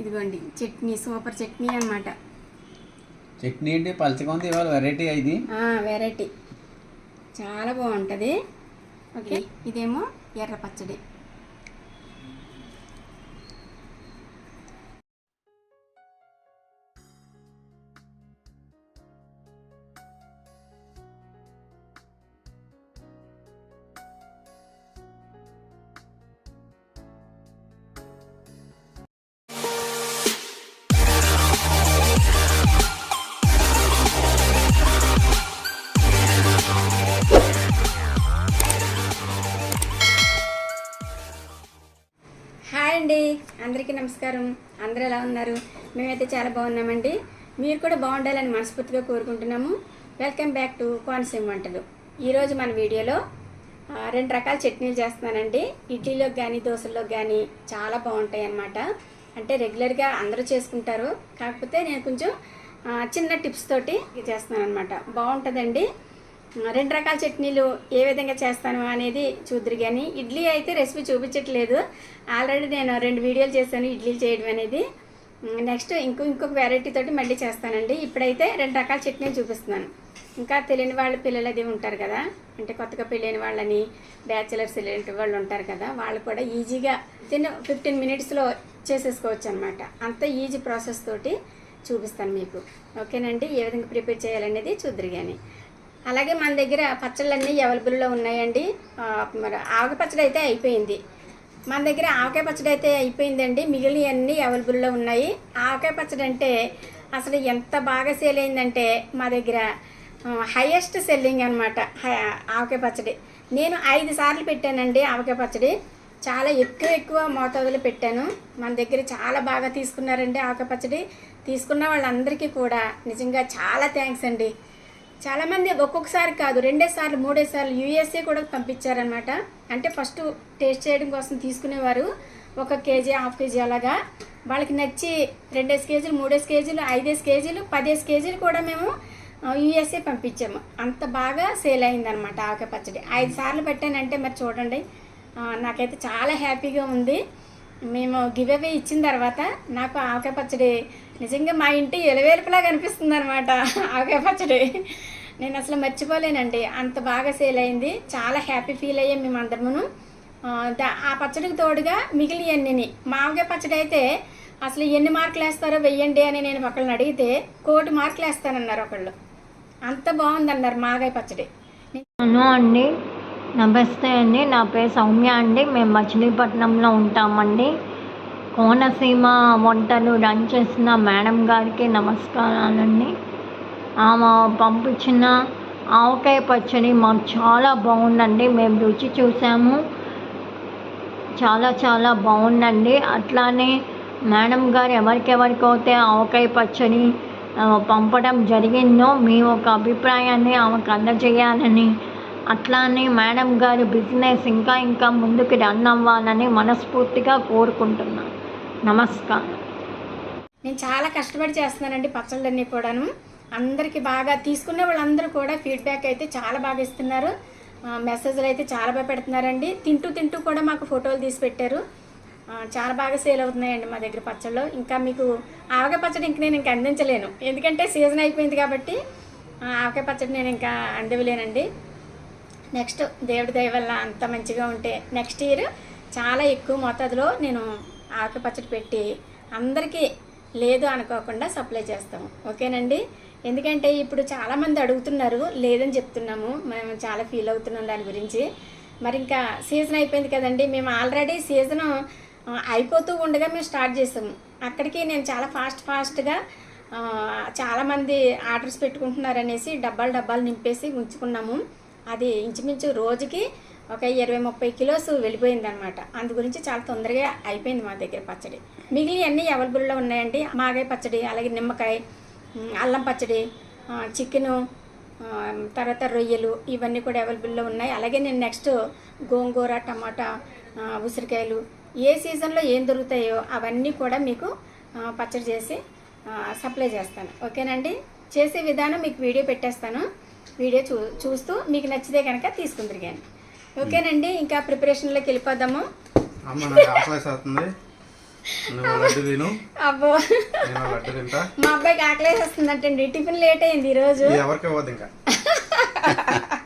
ఇదిగోండి చట్నీ సూపర్ చట్నీ అన్నమాట. చట్నీ ఏంటి? పలచగా ఉంది ఇవాళ వెరైటీ ఇది? వెరైటీ చాలా బాగుంటుంది. ఓకే. ఇదేమో ఎర్ర పచ్చడి. నమస్కారం. అందరూ ఎలా ఉన్నారు? మేమైతే చాలా బాగున్నామండి. మీరు కూడా బాగుండాలని మనస్ఫూర్తిగా కోరుకుంటున్నాము. వెల్కమ్ బ్యాక్ టు కోనసీమ వంటలు. ఈరోజు మన వీడియోలో రెండు రకాల చట్నీలు చేస్తున్నానండి. ఇడ్లీలోకి కానీ దోశల్లోకి కానీ చాలా బాగుంటాయి అన్నమాట అంటే రెగ్యులర్గా అందరూ చేసుకుంటారు. కాకపోతే నేను కొంచెం చిన్న టిప్స్ తోటి చేస్తున్నాను అనమాట బాగుంటుందండి. రెండు రకాల చట్నీలు ఏ విధంగా చేస్తాను అనేది చూద్దరు కానీ ఇడ్లీ అయితే రెసిపీ చూపించట్లేదు. ఆల్రెడీ నేను రెండు వీడియోలు చేశాను ఇడ్లీలు చేయడం అనేది. నెక్స్ట్ ఇంకో ఇంకొక వెరైటీ తోటి మళ్ళీ చేస్తానండి. ఇప్పుడైతే రెండు రకాల చట్నీలు చూపిస్తున్నాను. ఇంకా తెలియని వాళ్ళ పిల్లలు అది ఉంటారు కదా. అంటే కొత్తగా పెళ్ళైన వాళ్ళని బ్యాచిలర్స్ ఇలాంటి వాళ్ళు ఉంటారు కదా. వాళ్ళు కూడా ఈజీగా తిన్న ఫిఫ్టీన్ మినిట్స్లో చేసేసుకోవచ్చు అనమాట అంత ఈజీ ప్రాసెస్ తోటి చూపిస్తాను మీకు. ఓకేనండి? ఏ విధంగా ప్రిపేర్ చేయాలనేది చూద్దరు కానీ అలాగే మన దగ్గర పచ్చళ్ళన్నీ అవైలబుల్లో ఉన్నాయండి. మరి ఆవకాయ పచ్చడి అయితే అయిపోయింది. మన దగ్గర ఆవకాయ పచ్చడి అయితే అయిపోయిందండి. మిగిలినవన్నీ అవైలబుల్లో ఉన్నాయి. ఆవకాయ పచ్చడి అంటే అసలు ఎంత బాగా సేల్ అయిందంటే మా దగ్గర హైయెస్ట్ సెల్లింగ్ అనమాట ఆవకాయ పచ్చడి. నేను ఐదు సార్లు పెట్టానండి ఆవకాయ పచ్చడి. చాలా ఎక్కువ ఎక్కువ మోతాదులో పెట్టాను. మన దగ్గర చాలా బాగా తీసుకున్నారండి ఆవకాయ పచ్చడి. తీసుకున్న వాళ్ళందరికీ కూడా నిజంగా చాలా థ్యాంక్స్ అండి. చాలామంది ఒక్కొక్కసారి కాదు రెండే సార్లు మూడే సార్లు యూఎస్ఏ కూడా పంపించారనమాట అంటే ఫస్ట్ టేస్ట్ చేయడం కోసం తీసుకునేవారు. ఒక కేజీ హాఫ్ కేజీ అలాగా. వాళ్ళకి నచ్చి రెండేసి కేజీలు మూడేసి కేజీలు ఐదేసి కేజీలు పదేసి కేజీలు కూడా మేము యూఎస్ఏ పంపించాము. అంత బాగా సేల్ అయిందనమాట ఆవకాయ పచ్చడి. ఐదు సార్లు పెట్టానంటే మరి చూడండి. నాకైతే చాలా హ్యాపీగా ఉంది. మేము గివ్ అవే ఇచ్చిన తర్వాత నాకు ఆవకాయ పచ్చడి నిజంగా మా ఇంటి ఎలవేలుపులా కనిపిస్తుంది అనమాట ఆవకాయ పచ్చడి నేను అసలు మర్చిపోలేనండి. అంత బాగా సేల్ అయింది. చాలా హ్యాపీ ఫీల్ అయ్యాం మేమందరమును. ఆ, పచ్చడికి తోడుగా మిగిలి అన్నిని మామూలుగా పచ్చడి అయితే అసలు ఎన్ని మార్కులు వేస్తారో వెయ్యండి అని నేను ఒకళ్ళని అడిగితే కోటి మార్కులు వేస్తానన్నారు ఒకళ్ళు. అంత బాగుందన్నారు మాగాయ పచ్చడి. హలో అండి నమస్తే అండి. నా పేరు సౌమ్య అండి. మేము మచిలీపట్నంలో ఉంటామండి. కోనసీమ వంటలు రన్ చేసిన మేడం గారికి నమస్కారాలండి. ఆమె పంపించిన ఆవకాయ పచ్చడి మాకు చాలా బాగుందండి. మేము రుచి చూసాము. చాలా చాలా బాగుందండి. అట్లానే మేడం గారు ఎవరికెవరికైతే ఆవకాయ పచ్చడి పంపడం జరిగిందో మీ ఒక అభిప్రాయాన్ని ఆమెకు అందజేయాలని అట్లానే మేడం గారి బిజినెస్ ఇంకా ఇంకా ముందుకు రన్ అవ్వాలని మనస్ఫూర్తిగా కోరుకుంటున్నాను నమస్కారం. నేను చాలా కష్టపడి చేస్తున్నానండి పచ్చళ్ళన్నీ కూడాను. అందరికీ బాగా తీసుకునే వాళ్ళందరూ కూడా ఫీడ్బ్యాక్ అయితే చాలా బాగా ఇస్తున్నారు. మెసేజ్లు అయితే చాలా బాగా పెడుతున్నారండి. తింటూ తింటూ కూడా మాకు ఫోటోలు తీసి పెట్టారు. చాలా బాగా సేల్ అవుతున్నాయండి మా దగ్గర పచ్చళ్ళు. ఇంకా మీకు ఆవకాయ పచ్చడి ఇంక నేను ఇంకా అందించలేను. ఎందుకంటే సీజన్ అయిపోయింది కాబట్టి ఆవకాయ పచ్చడి నేను ఇంకా అందివ్వలేనండి. నెక్స్ట్ దేవుడి దయ వల్ల అంత మంచిగా ఉంటే నెక్స్ట్ ఇయర్ చాలా ఎక్కువ మోతాదులో నేను ఆకు పచ్చడి పెట్టి అందరికీ లేదు అనుకోకుండా సప్లై చేస్తాము. ఓకేనండి? ఎందుకంటే ఇప్పుడు చాలామంది అడుగుతున్నారు లేదని చెప్తున్నాము. మేము చాలా ఫీల్ అవుతున్నాం దాని గురించి. మరి ఇంకా సీజన్ అయిపోయింది కదండి. మేము ఆల్రెడీ సీజన్ అయిపోతూ ఉండగా మేము స్టార్ట్ చేసాము. అక్కడికి నేను చాలా ఫాస్ట్ ఫాస్ట్గా చాలామంది ఆర్డర్స్ పెట్టుకుంటున్నారు అనేసి డబ్బాలు డబ్బాలు నింపేసి ఉంచుకున్నాము. అది ఇంచుమించు రోజుకి ఒక ఇరవై ముప్పై కిలోస్ వెళ్ళిపోయింది అనమాట అందు గురించి చాలా తొందరగా అయిపోయింది మా దగ్గర పచ్చడి. మిగిలి అన్నీ అవైలబుల్లో ఉన్నాయండి. మాగాయ పచ్చడి అలాగే నిమ్మకాయ అల్లం పచ్చడి చికెను తర్వాత రొయ్యలు ఇవన్నీ కూడా అవైలబుల్లో ఉన్నాయి. అలాగే నేను నెక్స్ట్ గోంగూర టమాటా ఉసిరికాయలు ఏ సీజన్లో ఏం దొరుకుతాయో అవన్నీ కూడా మీకు పచ్చడి చేసి సప్లై చేస్తాను. ఓకేనండి? చేసే విధానం మీకు వీడియో పెట్టేస్తాను. వీడియో చూ చూస్తూ మీకు నచ్చితే కనుక తీసుకుందరు కానీ ఓకేనండి ఇంకా ప్రిపరేషన్లోకి వెళ్ళిపోదాము. అమ్మ నాకు ఆకలేసేస్తుంది నువ్వు లడ్డు తిను. అబ్బో. నేను లడ్డు తింటా. మా అబ్బాయికి ఆకలేసి వస్తుందంటండి టిఫిన్ లేట్ అయింది ఈరోజు. ఇది ఎవరికి ఇవ్వదు ఇంకా.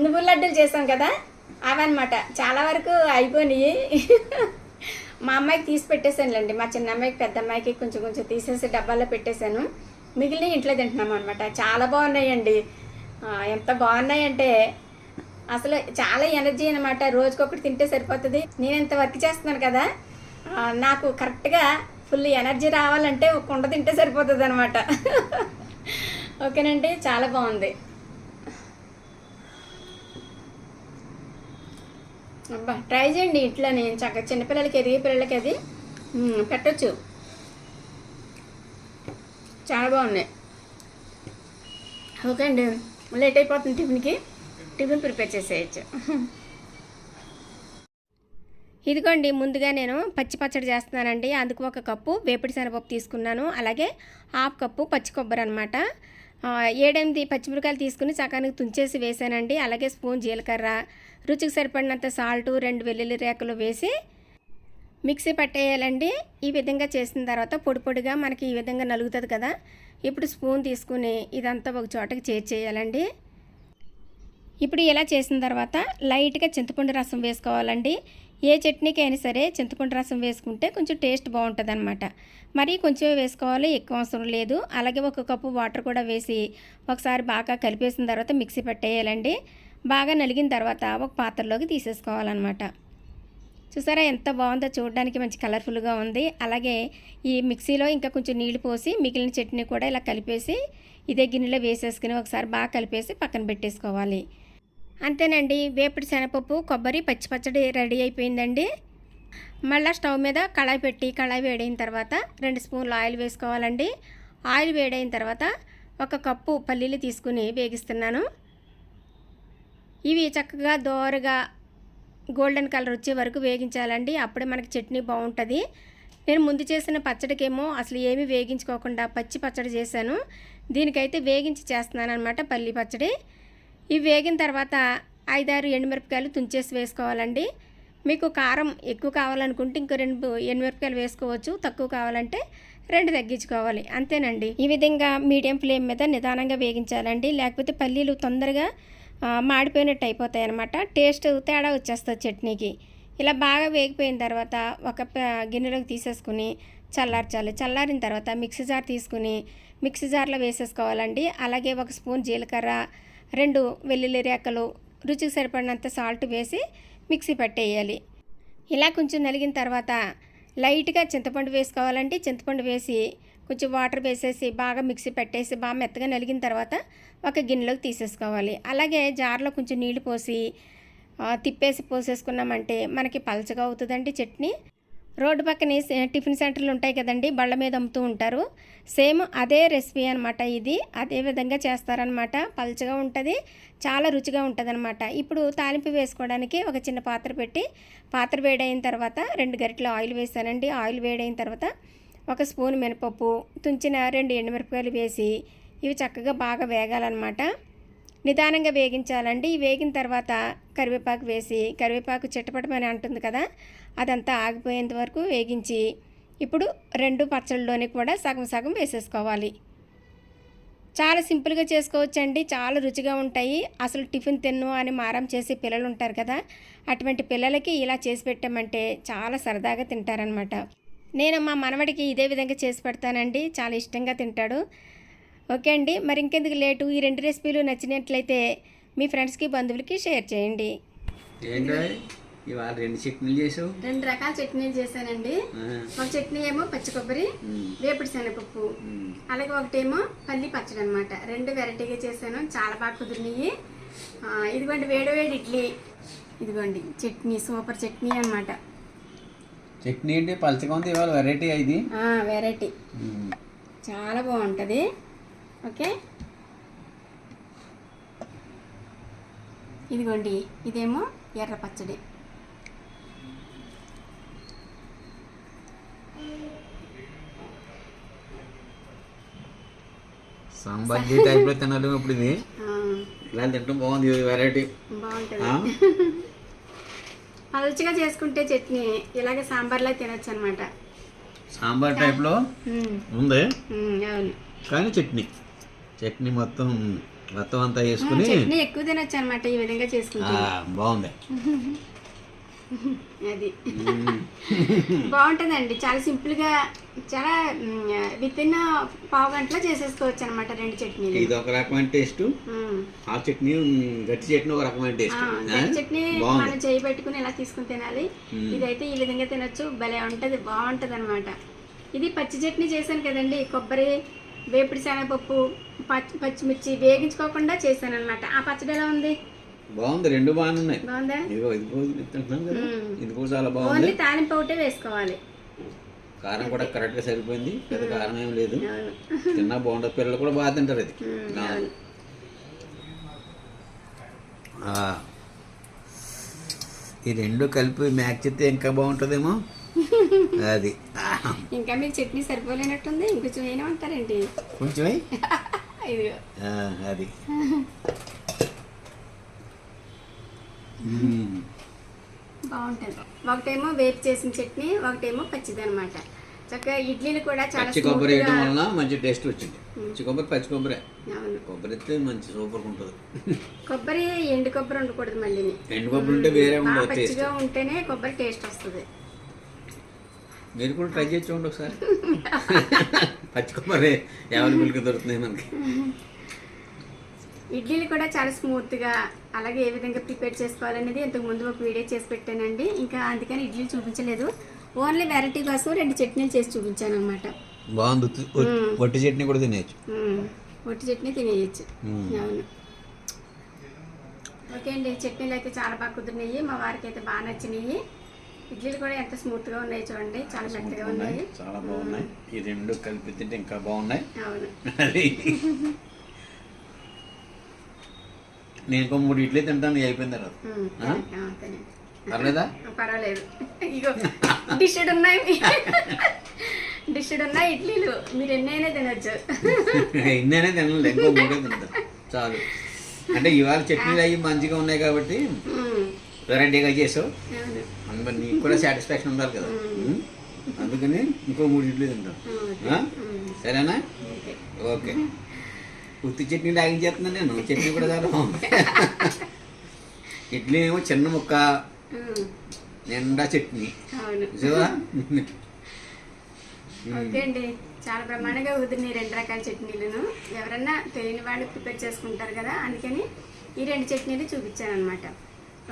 నువ్వే లడ్డూలు చేసాం కదా? అవన్నమాట చాలా వరకు అయిపోయినాయి. మా అమ్మాయికి తీసి పెట్టేశానులేండి. మా చిన్న అమ్మాయికి పెద్ద అమ్మాయికి కొంచెం కొంచెం తీసేసి డబ్బాలో పెట్టేశాను. మిగిలిన ఇంట్లో తింటున్నాం అనమాట చాలా బాగున్నాయండి. ఎంత బాగున్నాయంటే అసలు చాలా ఎనర్జీ అనమాట రోజుకొకటి తింటే సరిపోతుంది. నేను ఇంత వర్క్ చేస్తున్నాను కదా నాకు కరెక్ట్గా ఫుల్ ఎనర్జీ రావాలంటే ఒక కుండ తింటే సరిపోతుంది అనమాట ఓకేనండి చాలా బాగుంది. అబ్బా ట్రై చేయండి ఇంట్లోనే. చక్కగా చిన్నపిల్లలకి ఎదిగే పిల్లలకి అది పెట్టచ్చు పెట్టొచ్చు. చాలా బాగున్నాయి. ఓకే అండి లేట్ అయిపోతుంది టిఫిన్కి. టిఫిన్ ప్రిపేర్ చేసేయచ్చు. ఇదిగోండి ముందుగా నేను పచ్చి పచ్చడి చేస్తున్నానండి. అందుకు ఒక కప్పు వేపిడి శనగపప్పు తీసుకున్నాను. అలాగే హాఫ్ కప్పు పచ్చి కొబ్బరి అనమాట ఏడెనిమిది పచ్చిమిరకాయలు తీసుకుని సకానికి తుంచేసి వేసానండి. అలాగే స్పూన్ జీలకర్ర రుచికి సరిపడినంత సాల్టు రెండు వెల్లుల్లి రేకలు వేసి మిక్సీ పట్టేయాలండి. ఈ విధంగా చేసిన తర్వాత పొడి పొడిగా మనకి ఈ విధంగా నలుగుతుంది కదా. ఇప్పుడు స్పూన్ తీసుకుని ఇదంతా ఒక చోటకి చేర్చేయాలండి. ఇప్పుడు ఇలా చేసిన తర్వాత లైట్గా చింతపండు రసం వేసుకోవాలండి. ఏ చట్నీకి అయినా సరే చింతపండు రసం వేసుకుంటే కొంచెం టేస్ట్ బాగుంటుంది అనమాట మరీ కొంచెమే వేసుకోవాలి ఎక్కువ అవసరం లేదు. అలాగే ఒక కప్పు వాటర్ కూడా వేసి ఒకసారి బాగా కలిపేసిన తర్వాత మిక్సీ పెట్టేయాలండి. బాగా నలిగిన తర్వాత ఒక పాత్రలోకి తీసేసుకోవాలన్నమాట. చూసారా ఎంత బాగుందో చూడడానికి మంచి కలర్ఫుల్గా ఉంది. అలాగే ఈ మిక్సీలో ఇంకా కొంచెం నీళ్ళు పోసి మిగిలిన చట్నీ కూడా ఇలా కలిపేసి ఇదే గిన్నెలో వేసేసుకుని ఒకసారి బాగా కలిపేసి పక్కన పెట్టేసుకోవాలి. అంతేనండి. వేపుడు శనగపప్పు కొబ్బరి పచ్చి పచ్చడి రెడీ అయిపోయిందండి. మళ్ళీ స్టవ్ మీద కళాయి పెట్టి కళాయి వేడైన తర్వాత రెండు స్పూన్లు ఆయిల్ వేసుకోవాలండి. ఆయిల్ వేడైన తర్వాత ఒక కప్పు పల్లీలు తీసుకుని వేగిస్తున్నాను. ఇవి చక్కగా దోరగా గోల్డెన్ కలర్ వచ్చే వరకు వేగించాలండి. అప్పుడే మనకి చట్నీ బాగుంటుంది. నేను ముందు చేసిన పచ్చడికేమో అసలు ఏమీ వేగించుకోకుండా పచ్చి పచ్చడి చేశాను. దీనికైతే వేగించి చేస్తున్నాను అనమాట పల్లి పచ్చడి. ఇవి వేగిన తర్వాత ఐదారు ఎండుమిరపకాయలు తుంచేసి వేసుకోవాలండి. మీకు కారం ఎక్కువ కావాలనుకుంటే ఇంకో రెండు ఎండుమిరపకాయలు వేసుకోవచ్చు. తక్కువ కావాలంటే రెండు తగ్గించుకోవాలి. అంతేనండి. ఈ విధంగా మీడియం ఫ్లేమ్ మీద నిదానంగా వేగించాలండి. లేకపోతే పల్లీలు తొందరగా మాడిపోయినట్టు అయిపోతాయి అనమాట టేస్ట్ తేడా వచ్చేస్తుంది చట్నీకి. ఇలా బాగా వేగిపోయిన తర్వాత ఒక గిన్నెలోకి తీసేసుకుని చల్లార్చాలి. చల్లారిన తర్వాత మిక్సీ జార్ తీసుకుని మిక్సీ జార్లో వేసేసుకోవాలండి. అలాగే ఒక స్పూన్ జీలకర్ర రెండు వెల్లుల్లి రేకలు రుచికి సరిపడినంత సాల్ట్ వేసి మిక్సీ పట్టేయాలి. ఇలా కొంచెం నలిగిన తర్వాత లైట్గా చింతపండు వేసుకోవాలంటే చింతపండు వేసి కొంచెం వాటర్ వేసేసి బాగా మిక్సీ పెట్టేసి బాగా మెత్తగా నలిగిన తర్వాత ఒక గిన్నెలోకి తీసేసుకోవాలి. అలాగే జార్లో కొంచెం నీళ్ళు పోసి తిప్పేసి పోసేసుకున్నామంటే మనకి పలచగా అవుతుందండి చట్నీ. రోడ్డు పక్కనే టిఫిన్ సెంటర్లు ఉంటాయి కదండి బళ్ళ మీద అమ్ముతూ ఉంటారు. సేమ్ అదే రెసిపీ అనమాట ఇది. అదే విధంగా చేస్తారనమాట పలుచగా ఉంటుంది చాలా రుచిగా ఉంటుంది అనమాట ఇప్పుడు తాలింపు వేసుకోవడానికి ఒక చిన్న పాత్ర పెట్టి పాత్ర వేడైన తర్వాత రెండు గరిటలు ఆయిల్ వేసానండి. ఆయిల్ వేడైన తర్వాత ఒక స్పూన్ మినపప్పు తుంచిన రెండు ఎండుమిరపకాయలు వేసి ఇవి చక్కగా బాగా వేగాలన్నమాట. నిదానంగా వేగించాలండి. ఈ వేగిన తర్వాత కరివేపాకు వేసి కరివేపాకు చిట్టపటమని అంటుంది కదా అదంతా ఆగిపోయేంత వరకు వేగించి ఇప్పుడు రెండు పచ్చళ్ళలోని కూడా సగం సగం వేసేసుకోవాలి. చాలా సింపుల్గా చేసుకోవచ్చండి చాలా రుచిగా ఉంటాయి. అసలు టిఫిన్ తిన్ను అని మారం చేసే పిల్లలు ఉంటారు కదా అటువంటి పిల్లలకి ఇలా చేసి పెట్టామంటే చాలా సరదాగా తింటారనమాట నేను మా మనవడికి ఇదే విధంగా చేసి పెడతానండి చాలా ఇష్టంగా తింటాడు. ఓకే అండి మరి ఇంకెందుకు లేటు? ఈ రెండు రెసిపీలు నచ్చినట్లయితే మీ ఫ్రెండ్స్కి బంధువులకి షేర్ చేయండి. ఇవాళ రెండు చట్నీలు చేసావు? రెండు రకాల చట్నీలు చేశానండి. ఒక చట్నీ ఏమో పచ్చి కొబ్బరి వేపుడు శనగపప్పు. అలాగే ఒకటేమో పల్లి పచ్చడి అనమాట రెండు వెరైటీగా చేశాను. చాలా బాగా కుదిరినాయి. ఇదిగోండి వేడి వేడి ఇడ్లీ. ఇదిగోండి చట్నీ సూపర్ చట్నీ అనమాట చట్నీ ఏంటి పలచగా ఉంది ఇవాళ వెరైటీ ఇది. వెరైటీ. చాలా బాగుంటుంది. ఓకే? ఇదిగోండి ఇదేమో ఎర్ర పచ్చడి. సాంబార్ టైప్లో తినాలి ఇప్పుడు ఇది. ఆ, ఇలా తింటాం బాగుంది వెరైటీ బాగుంటుంది? పలుచగా చేసుకుంటే చట్నీ ఇలాగే సాంబార్లో తినొచ్చు అనమాట సాంబార్ టైప్లో ఉంది. కానీ చట్నీ. చట్నీ మొత్తం మొత్తం అంతా వేసుకుని చట్నీ ఎక్కువ తినొచ్చు అనమాట ఈ విధంగా చేసుకుంటే. బాగుంది. అది. బాగుంటుందండి. చాలా సింపుల్గా చాలా విత్ ఇన్ పావు గంటలో చేసేసుకోవచ్చు అనమాట రెండు చట్నీలు. ఇది ఒక రకమైన టేస్ట్. ఆ చట్నీ గట్టి చట్నీ ఒక రకమైన టేస్ట్. గట్టి చట్నీ మనం చేయి పెట్టుకుని ఇలా తీసుకుని తినాలి. ఇదైతే ఈ విధంగా తినొచ్చు. భలే ఉంటది బాగుంటది అనమాట ఇది పచ్చి చట్నీ చేశాను కదండి కొబ్బరి వేపుడు శనగపప్పు పచ్చి పచ్చిమిర్చి వేగించుకోకుండా చేశాను అనమాట ఆ పచ్చడి ఎలా ఉంది? బాగుంది రెండు బాగానే ఉన్నాయి బాగుందా? ఇదిగో ఇది కదా. ఇది కూడా చాలా బాగుంది. ఓన్లీ తాలింపు ఒకటే వేసుకోవాలి. కారం కూడా కరెక్ట్గా సరిపోయింది. పెద్ద కారం ఏం లేదు. తిన్నా బాగుంటుంది. పిల్లలు కూడా బాగా తింటారు ఇది. ఆ. ఈ రెండు కలిపి మ్యాచ్ చేస్తే ఇంకా బాగుంటుందేమో. అది. ఇంకా మీకు చట్నీ సరిపోలేనట్టుంది ఇంకొంచెం ఏమంటారేంటి కొంచెం. ఇదిగో. అది. బాగుంటుంది. ఒకటేమో వేపు చేసిన చట్నీ ఒకటేమో పచ్చిది అనమాట చక్కగా ఇడ్లీలు కూడా చాలా పచ్చి కొబ్బరి వేయడం వలన మంచి టేస్ట్ వచ్చింది. పచ్చి కొబ్బరి పచ్చి కొబ్బరి. కొబ్బరి అయితే మంచి సూపర్ ఉంటుంది. కొబ్బరి ఎండు కొబ్బరి ఉండకూడదు మళ్ళీ ఎండు కొబ్బరి ఉంటే వేరే ఉండదు టేస్ట్ పచ్చిగా ఉంటేనే కొబ్బరి టేస్ట్ వస్తుంది. మీరు కూడా ట్రై చేసి చూడండి ఒకసారి. పచ్చి కొబ్బరి అవైలబుల్గా దొరుకుతున్నాయి మనకి. ఇడ్లీలు కూడా చాలా స్మూత్గా అలాగే ఏ విధంగా ప్రిపేర్ చేసుకోవాలనేది ఇంతకు ముందు ఒక వీడియో చేసి పెట్టానండి. ఇంకా అందుకని ఇడ్లీలు చూపించలేదు. ఓన్లీ వెరైటీ కోసం రెండు చట్నీలు చేసి చూపించాను అనమాట బాగుంది. వట్టి చట్నీ కూడా తినేయచ్చు. ఒట్టి చట్నీ తినేయచ్చు. అవును. ఓకే అండి చట్నీలు అయితే చాలా బాగా కుదిరినాయి. మా వారికి అయితే బాగా నచ్చినాయి. ఇడ్లీలు కూడా ఎంత స్మూత్గా ఉన్నాయి చూడండి. చాలా మెత్తగా ఉన్నాయి చాలా బాగున్నాయి. ఈ రెండు కలిపి తింటే ఇంకా బాగున్నాయి. అవును. నేను ఇంకో మూడు ఇడ్లీ తింటాను ఇవి అయిపోయిన తర్వాత. పర్లేదా? పర్వాలేదు. ఇగో డిషెడ్ ఉన్నాయి. డిషెడ్ ఉన్నాయి ఇడ్లీలు. మీరు ఎన్నైనా తినొచ్చు. ఇన్నేనే తినలేదు ఇంకో మూడే తింటాను చాలు. అంటే ఇవాళ చట్నీలు అవి మంచిగా ఉన్నాయి కాబట్టి. వెరైటీగా చేసావు. నీకు కూడా సాటిస్ఫాక్షన్ ఉండాలి కదా? అందుకని ఇంకో మూడు ఇడ్లీ తింటాం. సరేనా? ఓకే. ఓకే. ఉత్తి చట్నీ లాగించేస్తున్నాను నేను. చట్నీ కూడా చాలా ఇడ్లీ ఏమో చిన్న ముక్క. నిండా చట్నీ. ఓకే అండి. చాలా బ్రహ్మాండంగా కుదిరినాయి రెండు రకాల చట్నీలను. ఎవరన్నా తెలియని వాళ్ళు ప్రిపేర్ చేసుకుంటారు కదా అందుకని ఈ రెండు చట్నీలు చూపించాను అనమాట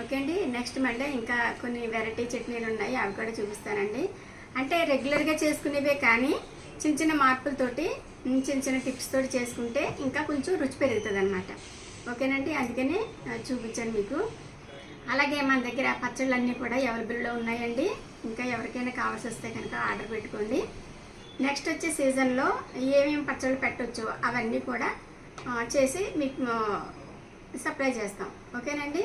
ఓకే అండి. నెక్స్ట్ మండే ఇంకా కొన్ని వెరైటీ చట్నీలు ఉన్నాయి. అవి కూడా చూపిస్తానండి. అంటే రెగ్యులర్గా చేసుకునేవే కానీ చిన్న చిన్న మార్పులతోటి చిన్న చిన్న టిప్స్ తోటి చేసుకుంటే ఇంకా కొంచెం రుచి పెరుగుతుంది అనమాట ఓకేనండి? అందుకని చూపించాను మీకు. అలాగే మన దగ్గర పచ్చళ్ళు అన్నీ కూడా అవైలబుల్లో ఉన్నాయండి. ఇంకా ఎవరికైనా కావాల్సి వస్తే కనుక ఆర్డర్ పెట్టుకోండి. నెక్స్ట్ వచ్చే సీజన్లో ఏమేమి పచ్చళ్ళు పెట్టవచ్చు అవన్నీ కూడా చేసి మీకు సప్లై చేస్తాం. ఓకేనండి?